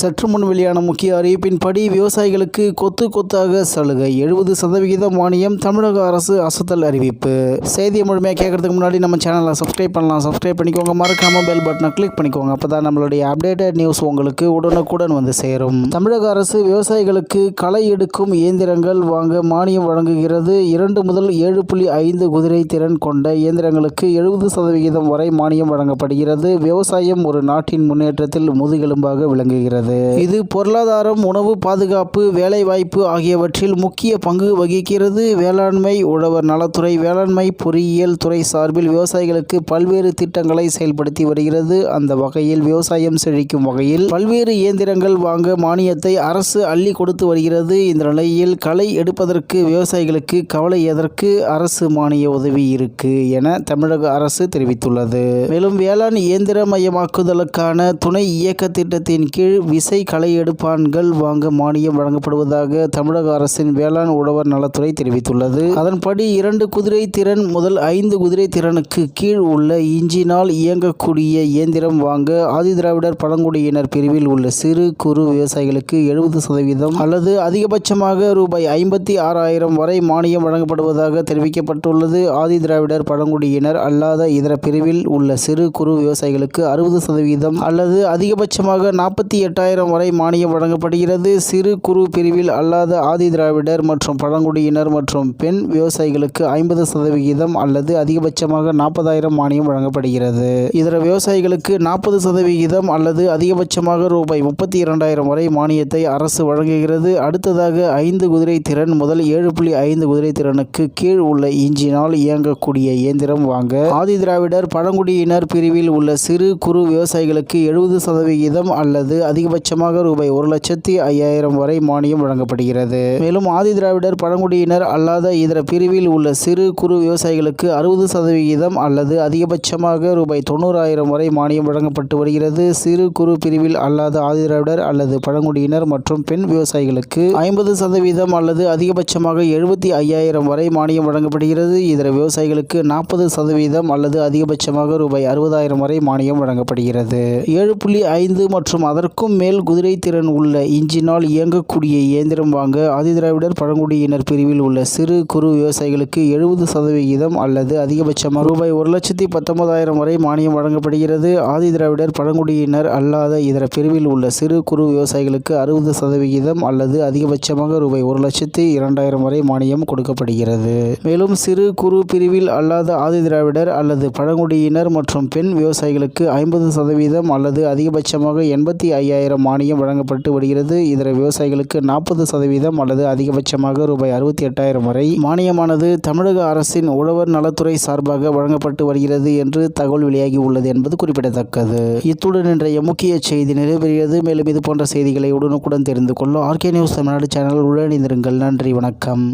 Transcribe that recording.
சற்று முன் வெளியான முக்கிய அறிவிப்பின்படி விவசாயிகளுக்கு கொத்து கொத்தாக சலுகை. எழுபது சதவிகித மானியம் தமிழக அரசு அசத்தல் அறிவிப்பு. செய்தியை முழுமையாக கேட்கறதுக்கு முன்னாடி நம்ம சேனலை சப்ஸ்கிரைப் பண்ணலாம். சப்ஸ்கிரைப் பண்ணிக்கோங்க. மறக்காம பெல் பட்டனை கிளிக் பண்ணிக்கோங்க. அப்போ தான் நம்மளுடைய அப்டேட்டட் நியூஸ் உங்களுக்கு உடனுக்குடன் வந்து சேரும். தமிழக அரசு விவசாயிகளுக்கு களை எடுக்கும் இயந்திரங்கள் வாங்க மானியம் வழங்குகிறது. இரண்டு முதல் ஏழு புள்ளி ஐந்து குதிரை திறன் கொண்ட இயந்திரங்களுக்கு எழுபது சதவிகிதம் வரை மானியம் வழங்கப்படுகிறது. விவசாயம் ஒரு நாட்டின் முன்னேற்றத்தில் முதுகெலும்பாக விளங்குகிறது. இது பொருளாதாரம் உணவு பாதுகாப்பு வேலைவாய்ப்பு ஆகியவற்றில் முக்கிய பங்கு வகிக்கிறது. வேளாண்மை உழவர் நலத்துறை வேளாண்மை பொறியியல் துறை சார்பில் விவசாயிகளுக்கு பல்வேறு திட்டங்களை செயல்படுத்தி வருகிறது. அந்த வகையில் விவசாயம் செழிக்கும் வகையில் பல்வேறு இயந்திரங்கள் வாங்க மானியத்தை அரசு அள்ளி கொடுத்து வருகிறது. இந்த நிலையில் களை எடுப்பதற்கு விவசாயிகளுக்கு கவலை எதற்கு? அரசு மானிய உதவி இருக்கு என தமிழக அரசு தெரிவித்துள்ளது. மேலும் வேளாண் இயந்திரமயமாக்குதலுக்கான துணை இயக்க திட்டத்தின் கீழ் விசை களை எடுப்பான்கள் வாங்க மானியம் வழங்கப்படுவதாக தமிழக அரசின் வேளாண் உழவர் நலத்துறை தெரிவித்துள்ளது. அதன்படி இரண்டு குதிரை திறன் முதல் ஐந்து குதிரை திறனுக்கு கீழ் உள்ள இஞ்சினால் இயங்கக்கூடிய இயந்திரம் வாங்க ஆதிதிராவிடர் பழங்குடியினர் பிரிவில் உள்ள சிறு குறு விவசாயிகளுக்கு எழுபது சதவீதம் அல்லது அதிகபட்சமாக ரூபாய் ஐம்பத்தி ஆறாயிரம் வரை மானியம் வழங்கப்படுவதாக தெரிவிக்கப்பட்டுள்ளது. ஆதிதிராவிடர் பழங்குடியினர் அல்லாத இதர பிரிவில் உள்ள சிறு குறு விவசாயிகளுக்கு அறுபது சதவீதம் அல்லது அதிகபட்சமாக நாற்பத்தி எட்டாயிரம் வரை மானியம் வழங்கப்படுகிறது. சிறு குறு பிரிவில் அல்லாத ஆதி திராவிடர் மற்றும் பழங்குடியினர் மற்றும் பெண் விவசாயிகளுக்கு ஐம்பது சதவிகிதம் அல்லது அதிகபட்சமாக நாற்பதாயிரம் மானியம் வழங்கப்படுகிறது. இதர விவசாயிகளுக்கு நாற்பது சதவிகிதம் அல்லது அதிகபட்சமாக ரூபாய் முப்பத்தி இரண்டாயிரம் வரை மானியத்தை அரசு வழங்குகிறது. அடுத்ததாக ஐந்து குதிரை திறன் முதல் ஏழு புள்ளி ஐந்து குதிரை திறனுக்கு கீழ் உள்ள இன்ஜினால் இயங்கக்கூடிய இயந்திரம் வாங்க. ஆதி திராவிடர் பழங்குடியினர் பிரிவில் உள்ள சிறு குறு விவசாயிகளுக்கு எழுபது சதவிகிதம் அல்லது அதிகபட்ச அதிகபட்சமாக ரூபாய் ஒரு லட்சத்தி ஐயாயிரம் வரை மானியம் வழங்கப்படுகிறது. மேலும் ஆதி திராவிடர் பழங்குடியினர் அல்லாத இதர பிரிவில் உள்ள சிறு குறு விவசாயிகளுக்கு அறுபது சதவிகிதம் அல்லது அதிகபட்சமாக ரூபாய் தொண்ணூறாயிரம் வரை மானியம் வழங்கப்பட்டு வருகிறது. சிறு குறு பிரிவில் அல்லாத ஆதி திராவிடர் அல்லது பழங்குடியினர் மற்றும் பெண் விவசாயிகளுக்கு ஐம்பது சதவீதம் அல்லது அதிகபட்சமாக எழுபத்தி ஐயாயிரம் வரை மானியம் வழங்கப்படுகிறது. இதர விவசாயிகளுக்கு நாற்பது சதவீதம் அல்லது அதிகபட்சமாக ரூபாய் அறுபதாயிரம் வரை மானியம் வழங்கப்படுகிறது. ஏழு புள்ளி ஐந்து மற்றும் அதற்கும் மேல் மேல் குதிரை திறன் உள்ள இன்ஜினால் இயங்கக்கூடிய இயந்திரம் வாங்க ஆதிதிராவிடர் பழங்குடியினர் பிரிவில் உள்ள சிறு குறு விவசாயிகளுக்கு எழுபது சதவிகிதம் அல்லது அதிகபட்சமாக ரூபாய் ஒரு லட்சத்தி பத்தொன்பதாயிரம் வரை மானியம் வழங்கப்படுகிறது. ஆதிதிராவிடர் பழங்குடியினர் அல்லாத இதர பிரிவில் உள்ள சிறு குறு விவசாயிகளுக்கு அறுபது சதவிகிதம் அல்லது அதிகபட்சமாக ரூபாய் ஒரு லட்சத்தி இரண்டாயிரம் வரை மானியம் கொடுக்கப்படுகிறது. மேலும் சிறு குறு பிரிவில் அல்லாத ஆதிதிராவிடர் அல்லது பழங்குடியினர் மற்றும் பெண் விவசாயிகளுக்கு ஐம்பது சதவீதம் அல்லது அதிகபட்சமாக எண்பத்தி ஐயாயிரம் மானியம் வழங்கப்பட்டு வருகிறது. இதர விவசாயிகளுக்கு நாற்பது சதவீதம் அல்லது அதிகபட்சமாக ரூபாய் அறுபத்தி எட்டாயிரம் வரை மானியமானது தமிழக அரசின் உழவர் நலத்துறை சார்பாக வழங்கப்பட்டு வருகிறது என்று தகவல் வெளியாகி உள்ளது என்பது குறிப்பிடத்தக்கது. இத்துடன் இன்றைய முக்கிய செய்தி நிறைவேறியது மேலும் இது போன்ற செய்திகளை உடனுக்குடன் தெரிந்து கொள்ள ஆர்கே நியூஸ் தமிழ்நாடு சேனல் உடனிருங்கள் நன்றி வணக்கம்.